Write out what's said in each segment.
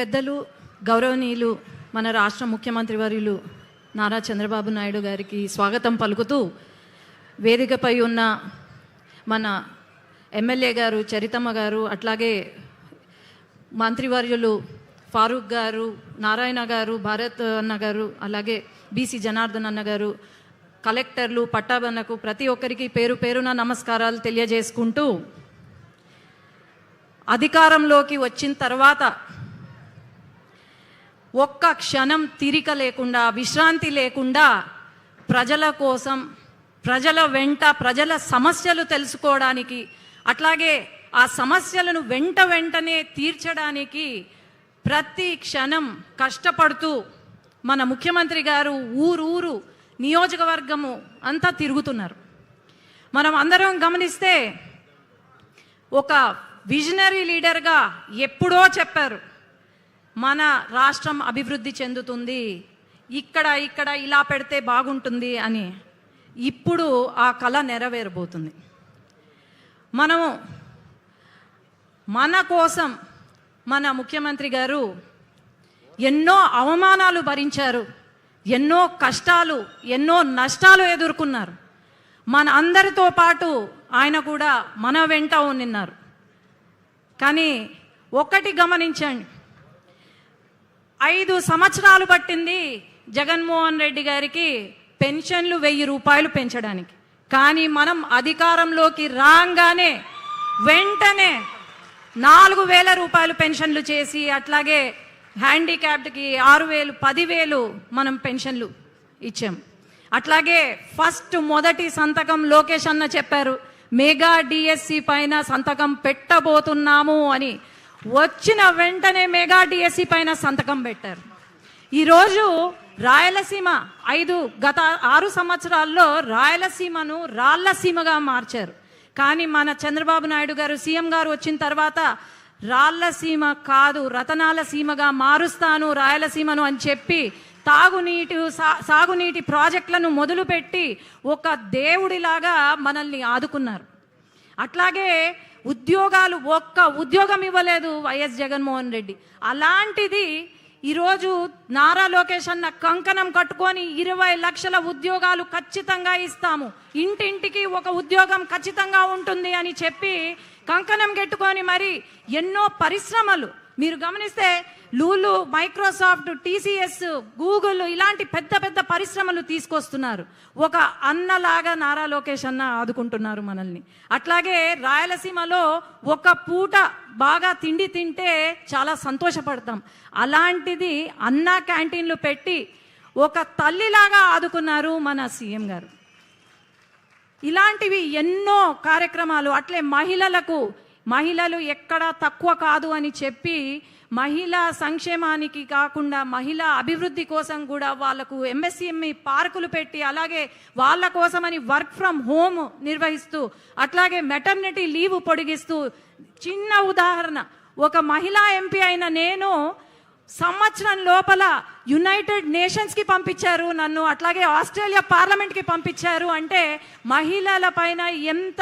పెద్దలు గౌరవనీయులు మన రాష్ట్ర ముఖ్యమంత్రి వర్యులు నారా చంద్రబాబు నాయుడు గారికి స్వాగతం పలుకుతూ వేదికపై ఉన్న మన ఎమ్మెల్యే గారు చరితమ్మ గారు అట్లాగే మంత్రివర్యులు ఫారూక్ గారు నారాయణ గారు భారత్ అన్న గారు అలాగే బీసీ జనార్దన్ అన్న గారు కలెక్టర్లు పట్టాభన్నకు ప్రతి ఒక్కరికి పేరు పేరున నమస్కారాలు తెలియజేసుకుంటూ అధికారంలోకి వచ్చిన తర్వాత ఒక్క క్షణం తిరిక లేకుండా విశ్రాంతి లేకుండా ప్రజల కోసం ప్రజల వెంట ప్రజల సమస్యలు తెలుసుకోవడానికి అట్లాగే ఆ సమస్యలను వెంట వెంటనే తీర్చడానికి ప్రతి క్షణం కష్టపడుతూ మన ముఖ్యమంత్రి గారు ఊరూరు నియోజకవర్గము అంతా తిరుగుతున్నారు. మనం అందరం గమనిస్తే ఒక విజనరీ లీడర్గా ఎప్పుడో చెప్పారు. మన రాష్ట్రం అభివృద్ధి చెందుతుంది. ఇక్కడ ఇక్కడ ఇలా పెడితే బాగుంటుంది అని ఇప్పుడు ఆ కళ నెరవేరబోతుంది. మనము మన కోసం మన ముఖ్యమంత్రి గారు ఎన్నో అవమానాలు భరించారు ఎన్నో కష్టాలు ఎన్నో నష్టాలు ఎదుర్కొన్నారు. మన అందరితో పాటు ఆయన కూడా మన వెంట ఉన్నారు కానీ ఒకటి గమనించండి ఐదు సంవత్సరాలు పట్టింది జగన్మోహన్ రెడ్డి గారికి పెన్షన్లు వెయ్యి రూపాయలు పెంచడానికి. కానీ మనం అధికారంలోకి రాగానే వెంటనే నాలుగు వేల రూపాయలు పెన్షన్లు చేసి అట్లాగే హ్యాండిక్యాప్డ్కి ఆరు వేలు పదివేలు మనం పెన్షన్లు ఇచ్చాం. అట్లాగే ఫస్ట్ మొదటి సంతకం లోకేష్ అన్న చెప్పారు మెగా డిఎస్సి పైన సంతకం పెట్టబోతున్నాము అని. వచ్చిన వెంటనే మెగా డిఎస్సి పైన సంతకం పెట్టారు. ఈరోజు రాయలసీమ ఐదు గత ఆరు సంవత్సరాల్లో రాయలసీమను రాళ్ళసీమగా మార్చారు. కానీ మన చంద్రబాబు నాయుడు గారు సీఎం గారు వచ్చిన తర్వాత రాళ్ళసీమ కాదు రతనాల సీమగా మారుస్తాను రాయలసీమను అని చెప్పి తాగునీటి సా- సాగునీటి ప్రాజెక్టులను మొదలుపెట్టి ఒక దేవుడిలాగా మనల్ని ఆదుకున్నారు. అట్లాగే ఉద్యోగాలు ఒక్క ఉద్యోగం ఇవ్వలేదు వైఎస్ జగన్మోహన్ రెడ్డి. అలాంటిది ఈరోజు నారా లోకేష్ అన్న కంకణం కట్టుకొని ఇరవై లక్షల ఉద్యోగాలు ఖచ్చితంగా ఇస్తాము. ఇంటింటికి ఒక ఉద్యోగం ఖచ్చితంగా ఉంటుంది అని చెప్పి కంకణం కట్టుకొని మరి ఎన్నో పరిశ్రమలు. మీరు గమనిస్తే లూలు మైక్రోసాఫ్ట్ టీసీఎస్ గూగుల్ ఇలాంటి పెద్ద పెద్ద పరిశ్రమలు తీసుకొస్తున్నారు. ఒక అన్నలాగా నారా లోకేష్ అన్న ఆదుకుంటున్నారు మనల్ని. అట్లాగే రాయలసీమలో ఒక పూట బాగా తిండి తింటే చాలా సంతోషపడతాం. అలాంటిది అన్న క్యాంటీన్లు పెట్టి ఒక తల్లిలాగా ఆదుకున్నారు మన సీఎం గారు. ఇలాంటివి ఎన్నో కార్యక్రమాలు అట్లే మహిళలకు మహిళలు ఎక్కడ తక్కువ కాదు అని చెప్పి మహిళా సంక్షేమానికి కాకుండా మహిళా అభివృద్ధి కోసం కూడా వాళ్ళకు ఎంఎస్సిఎంఈ పార్కులు పెట్టి అలాగే వాళ్ళ కోసమని వర్క్ ఫ్రమ్ హోమ్ నిర్వహిస్తూ అట్లాగే మెటర్నిటీ లీవ్ పొడిగిస్తూ చిన్న ఉదాహరణ ఒక మహిళా ఎంపీ అయిన నేను సంవత్సరం లోపల యునైటెడ్ నేషన్స్కి పంపించారు నన్ను అట్లాగే ఆస్ట్రేలియా పార్లమెంట్కి పంపించారు అంటే మహిళల పైన ఎంత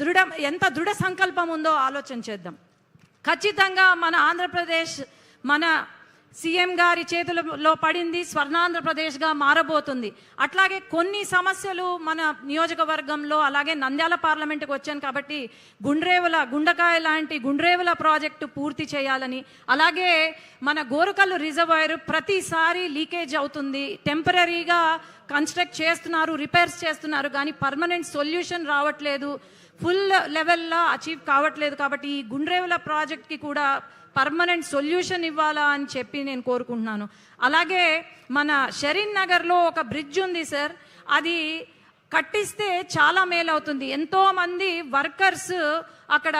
దృఢ ఎంత దృఢ సంకల్పం ఉందో ఆలోచన చేద్దాం. ఖచ్చితంగా మన ఆంధ్రప్రదేశ్ మన సీఎం గారి చేతులలో పడింది స్వర్ణాంధ్రప్రదేశ్గా మారబోతుంది. అట్లాగే కొన్ని సమస్యలు మన నియోజకవర్గంలో అలాగే నంద్యాల పార్లమెంట్కి వచ్చాను కాబట్టి గుండ్రేవుల గుండకాయ లాంటి గుండ్రేవుల ప్రాజెక్టు పూర్తి చేయాలని అలాగే మన గోరుకల్లు రిజర్వాయర్ ప్రతిసారి లీకేజ్ అవుతుంది. టెంపరీగా కన్స్ట్రక్ట్ చేస్తున్నారు రిపేర్స్ చేస్తున్నారు కానీ పర్మనెంట్ సొల్యూషన్ రావట్లేదు. ఫుల్ లెవెల్లో అచీవ్ కావట్లేదు కాబట్టి ఈ గుండ్రేవుల ప్రాజెక్ట్కి కూడా పర్మనెంట్ సొల్యూషన్ ఇవ్వాలా అని చెప్పి నేను కోరుకుంటున్నాను. అలాగే మన షరీన్ నగర్లో ఒక బ్రిడ్జ్ ఉంది సార్. అది కట్టిస్తే చాలా మేలు అవుతుంది ఎంతోమంది వర్కర్స్ అక్కడ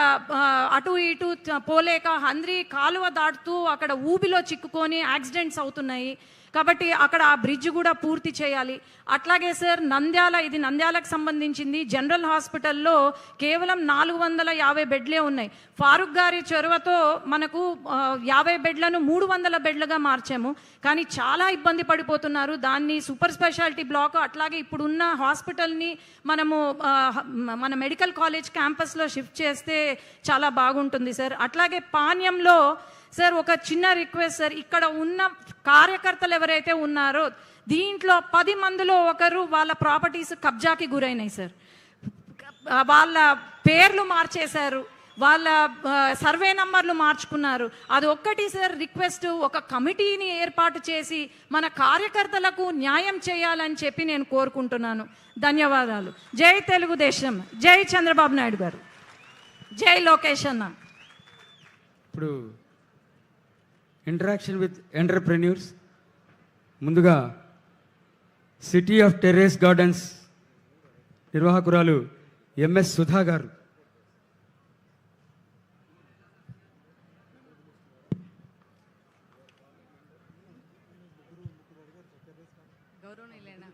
అటు ఇటు పోలేక హంద్రి కాలువ దాటుతూ అక్కడ ఊబిలో చిక్కుకొని యాక్సిడెంట్స్ అవుతున్నాయి. కాబట్టి అక్కడ ఆ బ్రిడ్జ్ కూడా పూర్తి చేయాలి. అట్లాగే సార్ నంద్యాల ఇది నంద్యాలకు సంబంధించింది. జనరల్ హాస్పిటల్లో కేవలం నాలుగు వందల యాభై బెడ్లే ఉన్నాయి. ఫారూక్ గారి చొరవతో మనకు యాభై బెడ్లను మూడు వందల బెడ్లుగా మార్చాము. కానీ చాలా ఇబ్బంది పడిపోతున్నారు. దాన్ని సూపర్ స్పెషాలిటీ బ్లాక్ అట్లాగే ఇప్పుడున్న హాస్పిటల్ని మనము మన మెడికల్ కాలేజ్ క్యాంపస్లో షిఫ్ట్ చేస్తే చాలా బాగుంటుంది సార్. అట్లాగే పాణ్యంలో సార్ ఒక చిన్న రిక్వెస్ట్ సార్. ఇక్కడ ఉన్న కార్యకర్తలు ఎవరైతే ఉన్నారో దీంట్లో పది మందిలో ఒకరు వాళ్ళ ప్రాపర్టీస్ కబ్జాకి గురైనాయి సార్. వాళ్ళ పేర్లు మార్చేశారు వాళ్ళ సర్వే నంబర్లు మార్చుకున్నారు. అది ఒక్కటి సార్ రిక్వెస్ట్ ఒక కమిటీని ఏర్పాటు చేసి మన కార్యకర్తలకు న్యాయం చేయాలని చెప్పి నేను కోరుకుంటున్నాను. ధన్యవాదాలు. జై తెలుగుదేశం. జై చంద్రబాబు నాయుడు గారు. జై లోకేష్ అన్న. ఇప్పుడు ఇంటరాక్షన్ విత్ ఎంటర్ప్రెన్యూర్స్ ముందుగా సిటీ ఆఫ్ టెర్రేస్ గార్డెన్స్ నిర్వాహకురాలు ఎంఎస్ సుధా గారు. గౌరవనీయులైన